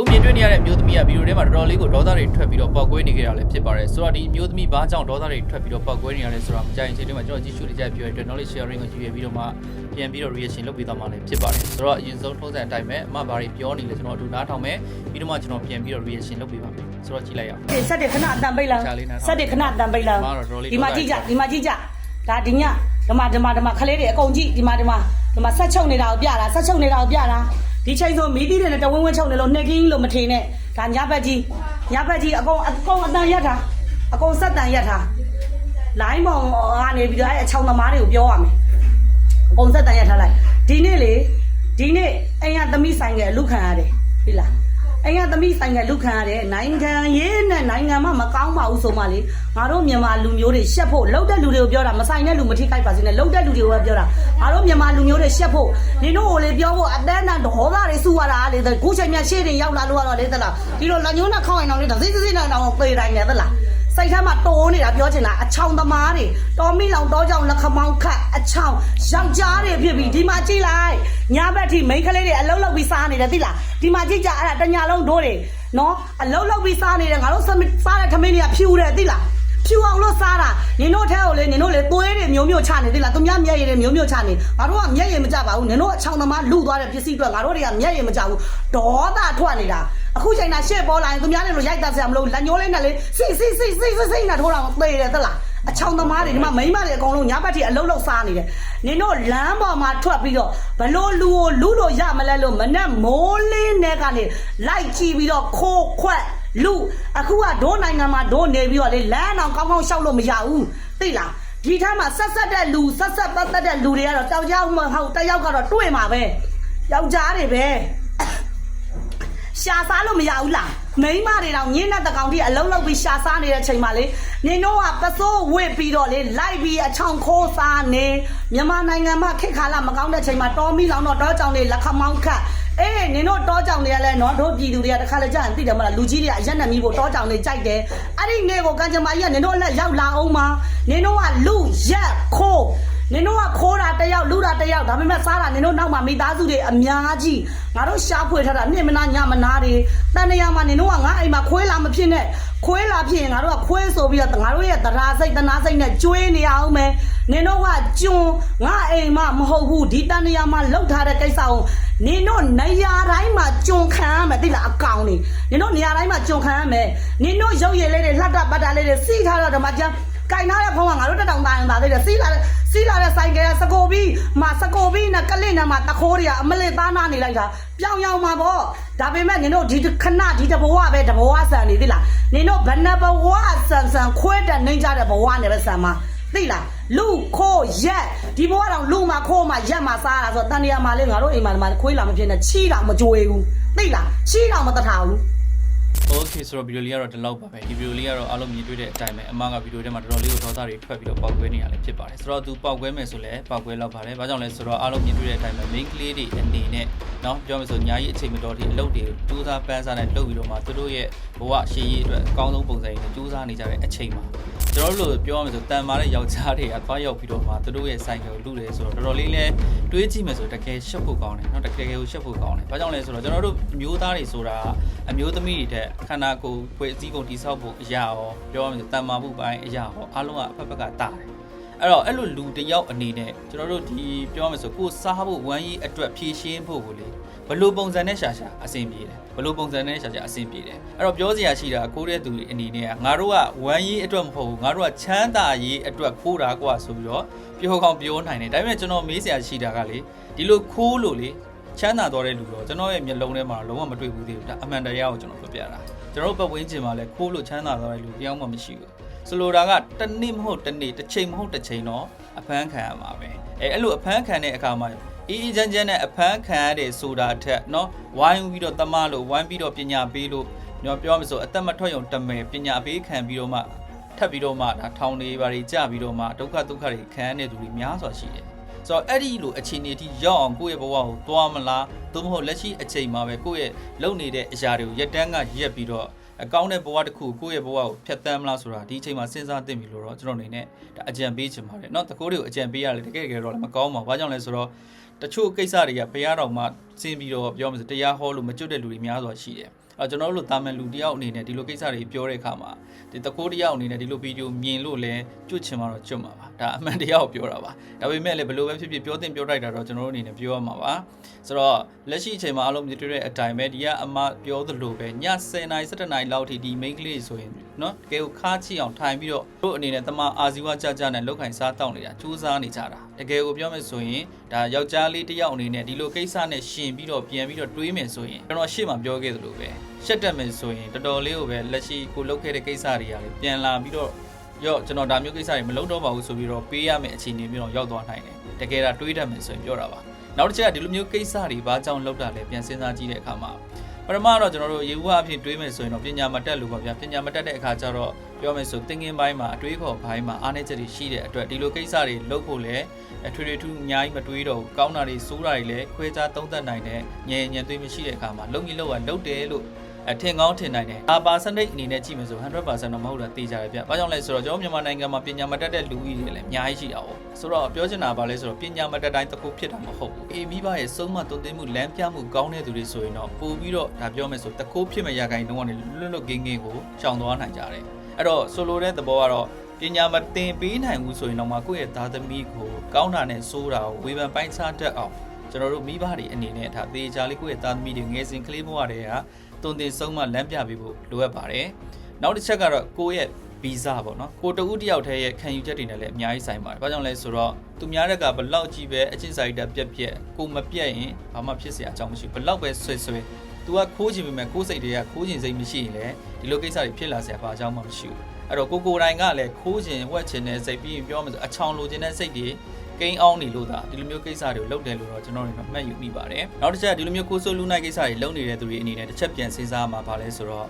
ုမြင်တွေ့နေရတဲ့မျိုးသမီးကဗီဒီယိုထဲမှာတော်တော်လေးကိုဒေါသတွေထွက်ပြီးတော့ပောက်ကွဲနေကြတာလည်းဖြစ်ပါတယ်ဆိုတော့ဒီမျိုးသမီးဘာကြောင့်ဒေါသတွေထွက်ပြီးတော့ပောက်ကွဲနေရလဲဆိုတော့မကြိုင်အချိန်လေးမှာကျွန်တော်ကြည့်ရှုနေကြပြောရတဲ့ knowledge sharing ကိုကြည့်ရပြီးတော့မှပြန်ပြီးတော့ reaction လုပ်ပေးသွားမှာလည်းဖြစ်ပါတယ်ဆိုတော့အရင်ဆုံးထုံးစံအတိုင်းပဲအမဘာတွေပြောနေလဲကျွန်တော်အတူနားထောင်မယ်ပြီးတော့မှကျွန်တော်ပြန်ပြီးတော့ reaction လုပ်ပေးပါမယ်ဆိုတော့ကြည့်လိုက်ရအောင်ဆက်တယ်ခဏအတန်ပိတ်လာရှာလေးနားထောင်ဆက်တယ်ခဏအတန်ပိတ်လာမတော်တော်လေးဒီမှာတော်ကြည့်ကြတော်လေးဒီမှာကြည့်ကြဒါဒီညဒီမှာဒီမှာဒီမှာခလေးတွေအကုန်ကြည့်ဒီမှာဒီမှာဒီမှာဆက်ချုပ်နေတာကိုပြတာဆက်ချုပ်နေတာကိုပြတာ ဒီချိန်ဆိုမီးသီးတွေနဲ့တဝင်းဝင်းချုပ်နေလို့နှက်ကင်းလို့မထင်နဲ့ဒါညဘက်ကြီးညဘက်ကြီးအကုန်အကုန်အတန်ရက်တာအကုန်ဆက်တန်ရက်တာလိုင်းပေါင်ကနေပြီးတော့အဲအချောင်းသမားတွေကိုပြောရမယ်အကုန်ဆက်တန်ရက်ထားလိုက်ဒီနေ့လေဒီနေ့အိမ်ကသမီးဆိုင်ကအလူခံရတယ်ပြီလား အဲ့ကသမီးဆိုင်ကလူခံရတဲ့နိုင်ငံရေးနဲ့နိုင်ငံမှမကောင်းပါဘူးဆိုမှလေငါတို့မြန်မာလူမျိုးတွေရှက်ဖို့လှုပ်တဲ့လူတွေကိုပြောတာမဆိုင်တဲ့လူမထိခိုက်ပါစေနဲ့လှုပ်တဲ့လူတွေကိုပဲပြောတာငါတို့မြန်မာလူမျိုးတွေရှက်ဖို့နင်တို့ကိုလေပြောဖို့အတန်းတန်းဒေါသတွေစုရတာလေခုချိန်မြရှေ့တင်ရောက်လာလို့ကတော့လေသလားဒီလိုလက်ညှိုးနဲ့ခေါင်းရင်တော့လေဒါစိတ်စိတ်နဲ့တော့ပေတိုင်းနေသလား စိတ်ထဲမှာတိုးနေတာပြောချင်တာအချောင်သမားတွေတော်မိလောင်တောကြောင်လက်ခမောင်းခတ်အချောင်ယောက်ျားတွေဖြစ်ပြီးဒီမှာကြည့်လိုက်ညဘက်ထိမိန်းကလေးတွေအလုံးလုံးပြီးစားနေတယ်သိလားဒီမှာကြည့်ကြအဲ့ဒါတညာလုံးဒိုးတွေနော်အလုံးလုံးပြီးစားနေတယ်ငါတို့စားတဲ့ထမင်းတွေကဖြူတယ်သိလား ဖြူအောင်လို့စားတာနင်တို့ထဲကိုလေနင်တို့လေသွေးတွေမျိုးမျိုးချနေသိလားသူများမျက်ရည်တွေမျိုးမျိုးချနေငါတို့ကမျက်ရည်မကြပါဘူးနင်တို့အချောင်သမားလူသွားတဲ့ပစ္စည်းတွေငါတို့တွေကမျက်ရည်မကြဘူးဒေါသထွက်နေတာအခုချိန်တာရှေ့ပေါ်လာရင်သူများတွေလိုရိုက်တတ်စရာမလိုလက်ညှိုးလေးနဲ့လေစိစိစိစိစိစိနဲ့ထိုးတာသေတယ်သလားအချောင်သမားတွေဒီမှာမိန်းမတွေအကုန်လုံးညဘက်ထိအလုံးလုံးစားနေတယ်နင်တို့လမ်းပေါ်မှာထွက်ပြီးတော့ဘလို့လူကိုလူလို့ရမလဲလို့မနဲ့မိုးလင်းတဲ့ကနေလိုက်ကြည့်ပြီးတော့ခိုးခွက် လူအခုကဒိုးနိုင်ငံမှာဒိုးနေပြီးတော့လေလမ်းအောင်ကောင်းကောင်းရှောက်လို့မရဘူးသိလားဒီထက်မှာဆက်ဆက်တဲ့လူဆက်ဆက်ပတ်သက်တဲ့လူတွေကတော့တောက်ကြောက်မဟုတ်တယောက်ကတော့တွေ့မှာပဲယောက်ျားတွေပဲရှာစားလို့မရဘူးလားမိန်းမတွေတောင်ညင်းတဲ့တကောင်ကြီးအလုံးလုံးပြီးရှာစားနေတဲ့အချိန်မှာလေနင်တို့ကပစိုးဝစ်ပြီးတော့လေလိုက်ပြီးအချောင်ခိုးစားနေမြန်မာနိုင်ငံမှာခေတ်ခါလမကောင်းတဲ့ချိန်မှာတော်မီလောင်တော့တောကြောင်တွေလက်ခမောင်းခတ် အေးနင်တို့တောကြောင်တွေကလည်းနော်တို့ပြည်သူတွေကတခါလေကြာရင်သိတယ်မလားလူကြီးတွေကရက်နဲ့မီးဖို့တောကြောင်တွေကြိုက်တယ်အဲ့ဒီနေ့ကိုကံကြမ္မာကြီးကနင်တို့လက်ရောက်လာအောင်မှာနင်တို့ကလူရက်ခိုးနင်တို့ကခိုးတာတစ်ယောက်လူတာတစ်ယောက်ဒါပေမဲ့စားတာနင်တို့နောက်မှာမိသားစုတွေအများကြီးငါတို့ရှားဖွေထားတာနှစ်မနာညမနာတွေတန်တရာမှာနင်တို့ကငါအိမ်မှာခွေးလာမဖြစ်နဲ့ ခွေးလာဖြစ်ရင်ငါတို့ကခွေးဆိုပြီးတော့ငါတို့ရဲ့တရားစိတ်တနာစိတ်နဲ့ကျွေးနေအောင်မယ်နင်တို့ကကျွန်းငါအိမ်မှာမဟုတ်ဘူးဒီတန်တရာမှာလှုပ်ထားတဲ့ကိစ္စကိုနင်တို့နေရာတိုင်းမှာကျွန်းခံရမယ်သိလားအကောင်နေနင်တို့နေရာတိုင်းမှာကျွန်းခံရမယ်နင်တို့ရုပ်ရည်လေးတွေလှတ်တပတ်တာလေးတွေစီးထားတော့ဓမ္မကျန်ကင်ထားတဲ့ဖုန်းကငါတို့တက်တောင်သားရင်သားသေးတယ်စီးလာတဲ့ စီးလာတဲ့ဆိုင်ကစကိုပြီးမစကိုပြီးနဲ့ကလစ်နဲ့မှတခိုးတွေကအမလစ်သားနာနေလိုက်တာပြောင်ပြောင်မှာပေါ့ဒါပေမဲ့နင်တို့ဒီခဏဒီတဘဝပဲတဘဝဆန်နေသိလားနင်တို့ဘယ်နှဘဝဆန်ဆန်ခွဲတဲ့နှိမ့်ကြတဲ့ဘဝနဲ့ပဲဆန်မှာသိလားလူခိုးရက်ဒီဘဝတော့လူမှာခိုးမှာရက်မှာစားတာဆိုတန်တရားမှာလေငါတို့အိမ်မှာခွေးလာမဖြစ်နဲ့ချီတာမကြွေဘူးသိလားချီတာမတထားဘူး โอเคဆိုတော့ဗီဒီယိုလေးကတော့ဒီလောက်ပါပဲဒီဗီဒီယိုလေးကတော့အားလုံးမြင်တွေ့တဲ့အတိုင်းပဲအမကဗီဒီယိုထဲမှာတော်တော်လေးကိုဒေါသတွေထွက်ပြီးတော့ပောက်ကွဲနေရလည်းဖြစ်ပါတယ်ဆိုတော့သူပောက်ကွဲမယ်ဆိုလည်းပောက်ကွဲလောက်ပါတယ်ဘာကြောင့်လဲဆိုတော့အားလုံးမြင်တွေ့တဲ့အတိုင်းပဲ main ကလေးတွေအနေနဲ့เนาะပြောမယ်ဆိုညာကြီးအချိန်မတော်ဒီအလုပ်တွေစူးစမ်းပန်းစားနဲ့လုပ်ပြီးတော့မှသူတို့ရဲ့ဘဝရှေ့ရေးအတွက်အကောင်းဆုံးပုံစံနဲ့စူးစမ်းနေကြတဲ့အချိန်မှာ ကျွန်တော်တို့လိုပြောရမယ်ဆိုတန်မာတဲ့ယောက်ျားတွေကသွားရောက်ပြီးတော့မှသူတို့ရဲ့ဆိုင်ကိုလူတယ်ဆိုတော့တော်တော်လေးလဲတွေးကြည့်မယ်ဆိုတကယ်ရှက်ဖို့ကောင်းတယ်เนาะတကယ်ကိုရှက်ဖို့ကောင်းတယ်ဘာကြောင့်လဲဆိုတော့ကျွန်တော်တို့မျိုးသားတွေဆိုတာအမျိုးသမီးတွေတဲ့ခန္ဓာကိုယ်ဖွဲ့စည်းပုံတိဆောက်ဖို့အရာရောပြောရမယ်ဆိုတန်မာမှုပိုင်းအရာရောအားလုံးကအဖက်ဖက်ကတာတယ် အဲ့တော့အဲ့လိုလူတစ်ယောက်အနေနဲ့ကျွန်တော်တို့ဒီပြောရမယ်ဆိုကိုယ်စားဖို့ဝမ်းရေးအတွက်ဖြည့်ရှင်းဖို့ကိုလေဘယ်လိုပုံစံနဲ့ရှာရှာအဆင်ပြေတယ်ဘယ်လိုပုံစံနဲ့ရှာရှာအဆင်ပြေတယ်အဲ့တော့ပြောစရာရှိတာကိုးတဲ့သူတွေအနေနဲ့ကငါတို့ကဝမ်းရေးအတွက်မဟုတ်ဘူးငါတို့ကချမ်းသာရေးအတွက်ခိုးတာကွာဆိုပြီးတော့ပြောကောင်းပြောနိုင်တယ်ဒါပေမဲ့ကျွန်တော်မေးစရာရှိတာကလေဒီလိုခိုးလို့လေချမ်းသာတော်တဲ့လူတော့ကျွန်တော်ရဲ့မျက်လုံးထဲမှာလုံးဝမတွေ့ဘူးသေးဘူးဒါအမှန်တရားကိုကျွန်တော်ပြောပြတာကျွန်တော်တို့ပတ်ဝန်းကျင်မှာလည်းခိုးလို့ချမ်းသာတော်တဲ့လူတယောက်မှမရှိဘူး ဆိုလိုတာကတစ်နေ့မဟုတ်တစ်နေ့တစ်ချိန်မဟုတ်တစ်ချိန်တော့အဖမ်းခံရမှာပဲအဲအဲ့လိုအဖမ်းခံတဲ့အခါမှာအေးအေးချမ်းချမ်းနဲ့အဖမ်းခံရတယ်ဆိုတာထက်เนาะဝိုင်းပြီးတော့တမလို့ဝိုင်းပြီးတော့ပညာပေးလို့ညောပြောမှဆိုအသက်မထွက်ရုံတမယ်ပညာပေးခံပြီးတော့မှထပ်ပြီးတော့မှဒါထောင်နေပါတွေကြပြီးတော့မှဒုက္ခဒုက္ခတွေခံရတဲ့သူတွေများစွာရှိတယ်ဆိုတော့အဲ့ဒီလိုအခြေအနေထိရောက်အောင်ကိုယ့်ရဲ့ဘဝကိုသွားမလားသို့မဟုတ်လက်ရှိအချိန်မှာပဲကိုယ့်ရဲ့လုပ်နေတဲ့အရာတွေကိုရက်တန်းကရက်ပြီးတော့ အကောင်းတဲ့ဘဝတစ်ခုကိုယ့်ရဲ့ဘဝကိုဖျက်ဆီးမလားဆိုတာဒီအချိန်မှာစဉ်းစားသင့်ပြီလို့တော့ကျွန်တော်အနေနဲ့ဒါအကြံပေးချင်ပါတယ်เนาะတကိုးတွေကိုအကြံပေးရတယ်တကယ်တကယ်တော့လည်းမကောင်းပါဘူးဘာကြောင့်လဲဆိုတော့တချို့ကိစ္စတွေကဘုရားတော်မှာ ဆင်းပြီးတော့ပြောမယ်ဆိုတရားဟောလို့မကြွတဲ့လူတွေများစွာရှိတယ်အဲကျွန်တော်တို့တာမန်လူတယောက်အနေနဲ့ဒီလိုကိစ္စတွေပြောတဲ့အခါမှာဒီတကိုးတယောက်အနေနဲ့ဒီလိုဗီဒီယိုမြင်လို့လည်းကြွချင်မှာတော့ကြွမှာပါဒါအမှန်တရားကိုပြောတာပါဒါပေမဲ့လည်းဘယ်လိုပဲဖြစ်ဖြစ်ပြောတင်ပြောတိုက်တာတော့ကျွန်တော်တို့အနေနဲ့ပြောရမှာပါဆိုတော့လက်ရှိအချိန်မှာအလုံးမြင်တွေ့တဲ့အတိုင်းပဲဒီကအမပြောသလိုပဲည10:00နာရီ17:00နာရီလောက်ထိဒီ main ကလေးဆိုရင်နော်တကယ်ကိုခါချီအောင်ထိုင်ပြီးတော့တို့အနေနဲ့တမအာဇီဝကြကြနဲ့လောက်ခိုင်စားတောင်းနေတာစူးစမ်းနေကြတာတကယ်ကိုပြောမယ်ဆိုရင်ဒါယောက်ျားလေးတယောက်အနေနဲ့ဒီလိုကိစ္စနဲ့ရှင်ပြီးတော့ပြန်ပြီးတော့တွေးမယ်ဆိုရင်ကျွန်တော်ရှေ့မှာပြောခဲ့သလိုပဲရှက်တက်မယ်ဆိုရင်တော်တော်လေးကိုပဲလက်ရှိကိုလုပ်ခဲ့တဲ့ကိစ္စတွေကလည်းပြန်လာပြီးတော့ရော့ကျွန်တော်ဒါမျိုးကိစ္စတွေမလုပ်တော့ပါဘူးဆိုပြီးတော့ပေးရမယ့်အခြေအနေမျိုးတော့ရောက်သွားနိုင်တယ်တကယ်ဒါတွေးတတ်မယ်ဆိုရင်ပြောတာပါနောက်တစ်ချက်ကဒီလိုမျိုးကိစ္စတွေဘာကြောင့်လုပ်တာလဲပြန်စဉ်းစားကြည့်တဲ့အခါမှာ ပထမတော့ကျွန်တော်တို့ရေဦးအဖြစ်တွေးမယ်ဆိုရင်တော့ပညာမတက်လို့ပါဗျာပညာမတက်တဲ့အခါကျတော့ပြောမယ်ဆိုသင်ငင်းပိုင်းမှာအတွေးခေါ်ဘိုင်းမှာအားနည်းချက်တွေရှိတဲ့အတွက်ဒီလိုကိစ္စတွေလုပ်ဖို့လည်းအထွေထွေထူးအများကြီးမတွေးတော့ဘူးကောင်းတာတွေစိုးတာတွေလည်းခွဲခြားသုံးသပ်နိုင်တဲ့ညင်ညင်သွေးမရှိတဲ့အခါမှာလုံကြီးလောက်ရလုပ်တယ်လို့ အထင်ကောင်းထင်နိုင်တယ်။အာပါစနိတ်အနေနဲ့ကြည့်မယ်ဆို100%တော့မဟုတ်တာသိကြတယ်ဗျ။ဘာကြောင့်လဲဆိုတော့ကျွန်တော်မြန်မာနိုင်ငံမှာပညာမတတ်တဲ့လူကြီးတွေလည်းအများကြီးရှိတာ哦။ဆိုတော့ပြောချင်တာပါလဲဆိုတော့ပညာမတတ်တိုင်းတစ်ခုဖြစ်တာမဟုတ်ဘူး။အေမိဘရဲ့စုံမတုံသိမှုလမ်းပြမှုကောင်းတဲ့သူတွေဆိုရင်တော့ပို့ပြီးတော့ဒါပြောမယ်ဆိုတစ်ခုဖြစ်မဲ့ရခိုင်တုံးကနေလွတ်လွတ်ကင်းကင်းကိုရှောင်သွားနိုင်ကြတယ်။အဲ့တော့ဆိုလိုတဲ့သဘောကတော့ပညာမသင်ပေးနိုင်ဘူးဆိုရင်တော့မှကိုယ့်ရဲ့သားသမီးကိုကောင်းတာနဲ့စိုးတာကိုဝေဖန်ပိုင်းခြားတတ်အောင်ကျွန်တော်တို့မိဘတွေအနေနဲ့ဒါသေချာလေးကိုယ့်ရဲ့သားသမီးတွေငယ်စဉ်ကလေးဘဝတည်းက တုံတင်ဆုံးမလမ်းပြပေးဖို့လိုအပ်ပါတယ်။နောက်တစ်ချက်ကတော့ကိုယ့်ရဲ့ဗီဇပေါ့နော်ကိုတူဦးတယောက်တည်းရဲ့ခံယူချက်တွေနဲ့လည်းအများကြီးဆိုင်ပါတယ်။ဘာကြောင့်လဲဆိုတော့သူများတက်ကဘလောက်ကြီးပဲအချင်းစာရိတ္တပြက်ပြက်ကိုမပြက်ရင်ဘာမှဖြစ်စရာအကြောင်းမရှိဘူး။ဘလောက်ပဲဆွဲဆွဲသူကခိုးချင်ပေမဲ့ကိုယ်စိတ်တွေကခိုးချင်စိတ်မရှိရင်လည်းဒီလိုကိစ္စတွေဖြစ်လာစရာဘာအကြောင်းမှမရှိဘူး။အဲ့တော့ကိုကိုတိုင်းကလည်းခိုးချင်ဝက်ချင်တဲ့စိတ်ပြီးရင်ပြောမှဆိုအချောင်လိုချင်တဲ့စိတ်တွေ ကိန်းအောင်နေလို့သာဒီလိုမျိုးကိစ္စတွေကိုလုပ်တယ်လို့တော့ကျွန်တော်တို့ကမှတ်ယူမိပါတယ်။နောက်တစ်ချက်ဒီလိုမျိုးကိုဆိုလူနိုင်ကိစ္စတွေလုပ်နေတဲ့သူတွေအနေနဲ့တစ်ချက်ပြန်စဉ်းစားမှာပါလဲဆိုတော့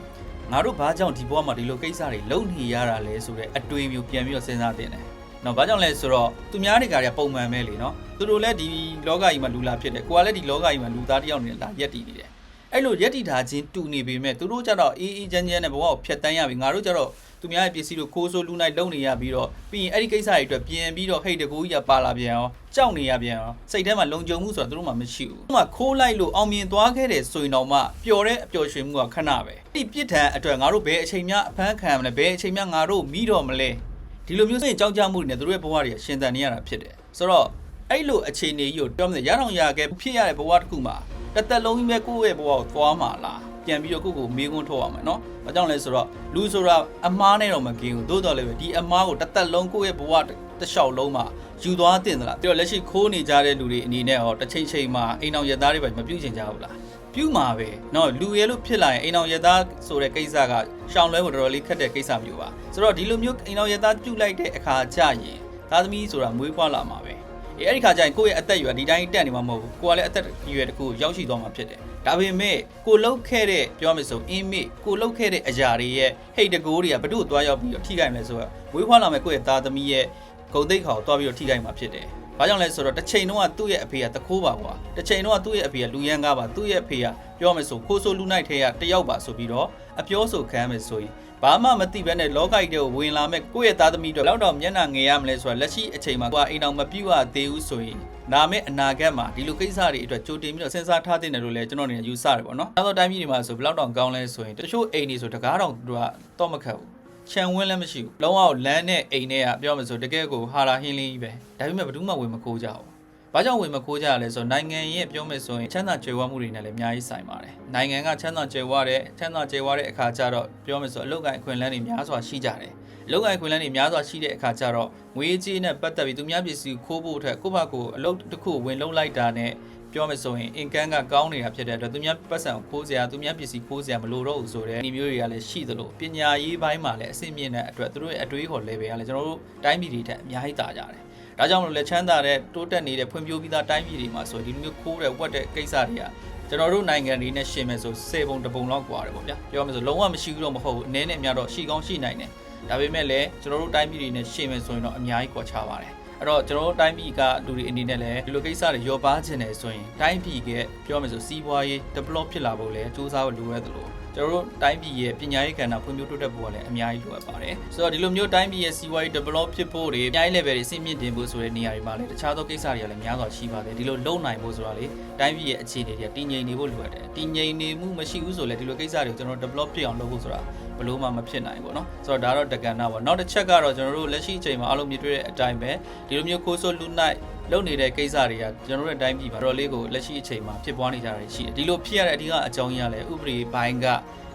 ငါတို့ဘာကြောင့်ဒီဘဝမှာဒီလိုကိစ္စတွေလုပ်နေရတာလဲဆိုတဲ့အတွေးမျိုးပြန်ပြီးတော့စဉ်းစားတင်တယ်။နော်ဘာကြောင့်လဲဆိုတော့သူများတွေကလည်းပုံမှန်ပဲလေနော်။သူတို့လည်းဒီလောကကြီးမှာလူလာဖြစ်တယ်။ကိုကလည်းဒီလောကကြီးမှာလူသားတစ်ယောက်နေလာရက်တည်နေတယ်။အဲ့လိုရက်တည်ထားခြင်းတူနေပေမဲ့သူတို့ကြတော့အေးအေးချမ်းချမ်းနဲ့ဘဝကိုဖျက်တမ်းရပြီငါတို့ကြတော့ သူများရဲ့ပစ္စည်းတို့ခိုးဆိုးလူနိုင်လုံနေရပြီးတော့ပြီးရင်အဲ့ဒီကိစ္စတွေအတွက်ပြင်ပြီးတော့ဟိတ်တကူကြီးကပါလာပြန်အောင်ကြောက်နေရပြန်အောင်စိတ်ထဲမှာလုံခြုံမှုဆိုတာသူတို့မှမရှိဘူး။သူကခိုးလိုက်လို့အောင်မြင်သွားခဲ့တယ်ဆိုရင်တော့မှပျော်တဲ့အပျော်ရွှင်မှုကခဏပဲ။ဒီပြစ်ဒဏ်အတွက်ငါတို့ဘယ်အချိန်များအဖမ်းခံမလဲဘယ်အချိန်များငါတို့မိတော့မလဲ။ဒီလိုမျိုးစိတ်ကြောက်ကြမှုတွေနဲ့သူတို့ရဲ့ဘဝတွေရှင်သန်နေရတာဖြစ်တယ်။ဆိုတော့အဲ့လိုအခြေအနေကြီးကိုပြောမလို့ရအောင်ရခဲ့ဖြစ်ရတဲ့ဘဝတစ်ခုမှာတစ်သက်လုံးကြီးပဲကိုယ့်ရဲ့ဘဝကိုသွားမှာလား။ ပြန်ပြီးတော့ကိုယ့်ကိုမေးခွန်းထုတ်ရမယ်နော်။ဘာကြောင့်လဲဆိုတော့လူဆိုတာအမားနဲ့တော့မကင်းဘူး။သို့တော်လည်းပဲဒီအမားကိုတစ်သက်လုံးကိုယ့်ရဲ့ဘဝတစ်လျှောက်လုံးမှာယူသွားတင်သလား။ပြီးတော့လက်ရှိခိုးနေကြတဲ့လူတွေအနေနဲ့ဟောတစ်ချိန်ချိန်မှာအိမ်အောင်ရသားတွေပဲမပြုတ်ချင်ကြဘူးလား။ပြုတ်မှာပဲเนาะလူရဲလို့ဖြစ်လာရင်အိမ်အောင်ရသားဆိုတဲ့ကိစ္စကရှောင်လွဲဖို့တော်တော်လေးခက်တဲ့ကိစ္စမျိုးပါဆိုတော့ဒီလိုမျိုးအိမ်အောင်ရသားပြုတ်လိုက်တဲ့အခါကျရင်သားသမီးဆိုတာမွေးဖွားလာမှာပဲ အေးအဲ့ဒီခါကျရင်ကိုယ့်ရဲ့အသက်အရွယ်ဒီတိုင်းတက်နေမှာမဟုတ်ဘူးကိုကလည်းအသက်အရွယ်တစ်ခုရောက်ရှိသွားမှာဖြစ်တယ်ဒါပေမဲ့ကိုလှုပ်ခဲ့တဲ့ပြောမယ်ဆိုအင်းမေကိုလှုပ်ခဲ့တဲ့အရာတွေရဲ့ဟိတ်တကိုးတွေကဘလို့သွားရောက်ပြီးတော့ထိခိုက်မယ်ဆိုတော့မွေးဖွားလာမယ်ကိုယ့်ရဲ့သားသမီးရဲ့ဂုံတိတ်ခါကိုသွားပြီးတော့ထိခိုက်မှာဖြစ်တယ်ဘာကြောင့်လဲဆိုတော့တစ်ချိန်တုန်းကသူ့ရဲ့အဖေကတခိုးပါကွာတစ်ချိန်တုန်းကသူ့ရဲ့အဖေကလူရန်ကားပါသူ့ရဲ့အဖေကပြောမယ်ဆိုခိုးဆိုးလူနိုင်ထဲကတယောက်ပါဆိုပြီးတော့အပြောဆိုခံမယ်ဆိုရင် ဘာမှမသိဘဲနဲ့လောကကြီးတွေကိုဝင်လာမဲ့ကိုယ့်ရဲ့သားသမီးတို့လောက်တော့မျက်နှာငယ်ရမလဲဆိုတာလက်ရှိအချိန်မှာကိုကအိမ်အောင်မပြည့်ဝသေးဘူးဆိုရင်နာမဲ့အနာဂတ်မှာဒီလိုကိစ္စတွေအတွက်ကြိုတင်ပြီးတော့စဉ်းစားထားတဲ့တယ်လို့လည်းကျွန်တော်အနေနဲ့ယူဆတယ်ပေါ့နော်။နောက်တော့တိုင်းပြည်တွေမှာဆိုဘယ်လောက်တောင်ကောင်းလဲဆိုရင်တချို့အိမ်တွေဆိုတကားတောင်တို့ကတော့မခတ်ဘူး။ခြံဝင်းလည်းမရှိဘူး။လုံးဝလမ်းနဲ့အိမ်နဲ့ကပြောမှဆိုတကယ်ကိုဟာလာဟင်းလင်းကြီးပဲ။ဒါပေမဲ့ဘယ်သူမှဝင်မခိုးကြဘူး။ ဘာကြောင့်ဝင်မခိုးကြရလဲဆိုတော့နိုင်ငံရဲ့ပြောမယ်ဆိုရင်ချမ်းသာကြွယ်ဝမှုတွေနဲ့လည်းအများကြီးဆိုင်ပါတယ်။နိုင်ငံကချမ်းသာကြွယ်ဝတဲ့ချမ်းသာကြွယ်ဝတဲ့အခါကျတော့ပြောမယ်ဆိုအလုပ်ကိုင်အခွင့်အလမ်းတွေများစွာရှိကြတယ်။အလုပ်ကိုင်အခွင့်အလမ်းတွေများစွာရှိတဲ့အခါကျတော့ငွေကြေးနဲ့ပတ်သက်ပြီးသူများပစ္စည်းခိုးဖို့အတွက်ကိုယ့်ဘာကိုအလုပ်တစ်ခုဝင်လုံးလိုက်တာနဲ့ပြောမယ်ဆိုရင်အင်ကန်ကကောင်းနေတာဖြစ်တဲ့အတွက်သူများပတ်စံကိုခိုးစရာသူများပစ္စည်းခိုးစရာမလိုတော့ဘူးဆိုတဲ့ဒီမျိုးတွေကလည်းရှိသလိုပညာရေးပိုင်းမှာလည်းအဆင့်မြင့်တဲ့အတွက်သူတို့ရဲ့အတွေးခေါ် level ကလည်းကျွန်တော်တို့တိုင်းပြည်တွေထက်အများကြီးတာကြတယ်။ ဒါကြောင့်မလို့လက်ချမ်းသာတဲ့တိုးတက်နေတဲ့ဖွံ့ဖြိုးပြီးသားတိုင်းပြည်တွေမှာဆိုဒီလိုမျိုးခိုးတဲ့ဝက်တဲ့ကိစ္စတွေကကျွန်တော်တို့နိုင်ငံတွေနဲ့ရှင်မယ်ဆို10ပုံတပုံလောက်กว่าတယ်ပေါ့ဗျာပြောမယ်ဆိုလုံးဝမရှိဘူးတော့မဟုတ်ဘူးအနည်းနဲ့အများတော့ရှိကောင်းရှိနိုင်တယ်ဒါပေမဲ့လည်းကျွန်တော်တို့တိုင်းပြည်တွေနဲ့ရှင်မယ်ဆိုရင်တော့အများကြီးကွာခြားပါတယ်အဲ့တော့ကျွန်တော်တို့တိုင်းပြည်ကလူတွေအနေနဲ့လည်းဒီလိုကိစ္စတွေရောပါခြင်းတယ်ဆိုရင်တိုင်းပြည်ကပြောမယ်ဆိုစီးပွားရေး develop ဖြစ်လာဖို့လည်းစူးစမ်းဖို့လိုရတယ်လို့ ကျွန်တော်တို့တိုင်းပြည်ရဲ့ပညာရေးကဏ္ဍဖွံ့ဖြိုးတိုးတက်ဖို့ကလည်းအများကြီးလိုအပ်ပါတယ်ဆိုတော့ဒီလိုမျိုးတိုင်းပြည်ရဲ့စီးပွားရေး develop ဖြစ်ဖို့တွေအများကြီး level တွေအဆင့်မြင့်တင်ဖို့ဆိုတဲ့နေရာတွေမှာလည်းတခြားသောကိစ္စတွေကလည်းများစွာရှိပါတယ်ဒီလိုလုံနိုင်ဖို့ဆိုတာလေတိုင်းပြည်ရဲ့အခြေအနေတွေကတည်ငြိမ်နေဖို့လိုအပ်တယ်တည်ငြိမ်နေမှုမရှိဘူးဆိုလည်းဒီလိုကိစ္စတွေကိုကျွန်တော်တို့ develop ဖြစ်အောင်လုပ်ဖို့ဆိုတာဘလို့မှမဖြစ်နိုင်ဘူးเนาะဆိုတော့ဒါတော့တက္ကနာပေါ့နောက်တစ်ချက်ကတော့ကျွန်တော်တို့လက်ရှိအချိန်မှာအားလုံးမြင်တွေ့တဲ့အတိုင်းပဲဒီလိုမျိုးခိုးဆိုးလူနိုင် လုပ်နေတဲ့ကိစ္စတွေကကျွန်တော်တို့ရဲ့တိုင်းပြည်မှာတော့လေးကိုလက်ရှိအချိန်မှာဖြစ်ပွားနေကြတာရှိတယ်ဒီလိုဖြစ်ရတဲ့အဓိကအကြောင်းရင်းကလည်းဥပဒေပိုင်းက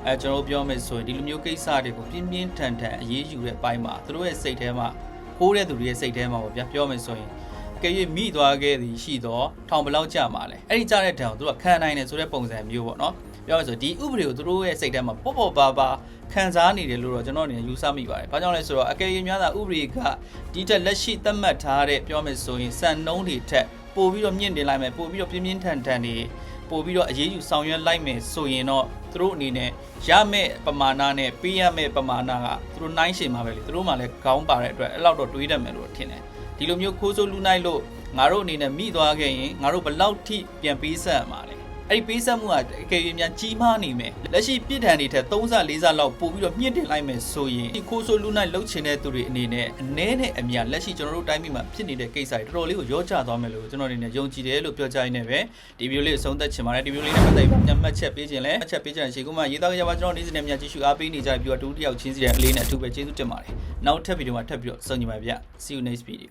အဲကျွန်တော်တို့ပြောမယ်ဆိုရင်ဒီလိုမျိုးကိစ္စတွေကိုပြင်းပြင်းထန်ထန်အရေးယူတဲ့အပိုင်းမှာသူတို့ရဲ့စိတ်ထဲမှာခိုးတဲ့သူတွေရဲ့စိတ်ထဲမှာပေါ့ဗျာပြောမယ်ဆိုရင်ကဲ၍မိသွားခဲ့သည်ရှိတော့ထောင်ဘယ်လောက်ကြာမှာလဲအဲ့ဒီကြာတဲ့တံကိုသူတို့ကခံနိုင်တယ်ဆိုတဲ့ပုံစံမျိုးပေါ့နော် ပြောမယ်ဆိုဒီဥပဒေကိုသူတို့ရဲ့စိတ်ထဲမှာပေါ့ပေါ့ပါပါခံစားနေတယ်လို့တော့ကျွန်တော်အနေနဲ့ယူဆမိပါတယ်။ဘာကြောင့်လဲဆိုတော့အကယ်၍များသာဥပဒေကဒီတက်လက်ရှိသတ်မှတ်ထားတဲ့ပြောမယ်ဆိုရင်စံနှုန်းတွေထက်ပို့ပြီးတော့မြင့်တင်လိုက်မယ်ပို့ပြီးတော့ပြင်းပြင်းထန်ထန်တွေပို့ပြီးတော့အရေးယူဆောင်ရွက်လိုက်မယ်ဆိုရင်တော့သူတို့အနေနဲ့ရမယ့်ပမာဏနဲ့ပေးရမယ့်ပမာဏကသူတို့နှိုင်းရှင်မှာပဲလေသူတို့မှလည်းခေါင်းပါတဲ့အတွက်အဲ့လောက်တော့တွေးတတ်မယ်လို့ထင်တယ်ဒီလိုမျိုးခိုးဆိုးလူနိုင်လို့ငါတို့အနေနဲ့မိသွားခဲ့ရင်ငါတို့ဘယ်လောက်ထိပြန်ပေးဆက်ရမှာလဲ အဲ့ဒီပေးဆက်မှုကအကယ်၍များကြီးမားနေမယ်လက်ရှိပြစ်ဒဏ်တွေထက်3ဆ4ဆလောက်ပို့ပြီးတော့မြင့်တင်လိုက်မယ်ဆိုရင်ဒီခိုးဆိုးလူနိုင်လှုပ်ချင်တဲ့သူတွေအနေနဲ့အနည်းနဲ့အများလက်ရှိကျွန်တော်တို့တိုင်းပြည်မှာဖြစ်နေတဲ့ကိစ္စတွေတော်တော်လေးကိုရောချသွားမယ်လို့ကျွန်တော်အနေနဲ့ယုံကြည်တယ်လို့ပြောကြရင်းနဲ့ပဲဒီဗီဒီယိုလေးကိုဆုံးသက်ချင်ပါတယ်ဒီဗီဒီယိုလေးနဲ့ပတ်သက်ပြီးညမှတ်ချက်ပေးခြင်းလဲအချက်ပေးခြင်းရှိခုမှရေးသားကြပါကျွန်တော်နေ့စဉ်နဲ့များကြည့်ရှုအားပေးနေကြပြီးတော့တူတယောက်ချင်းစီတဲ့အလေးနဲ့အထူးပဲကျေးဇူးတင်ပါတယ်နောက်ထပ်ဗီဒီယိုမှာထပ်ပြီးတော့ဆုံကြပါဗျ See you next video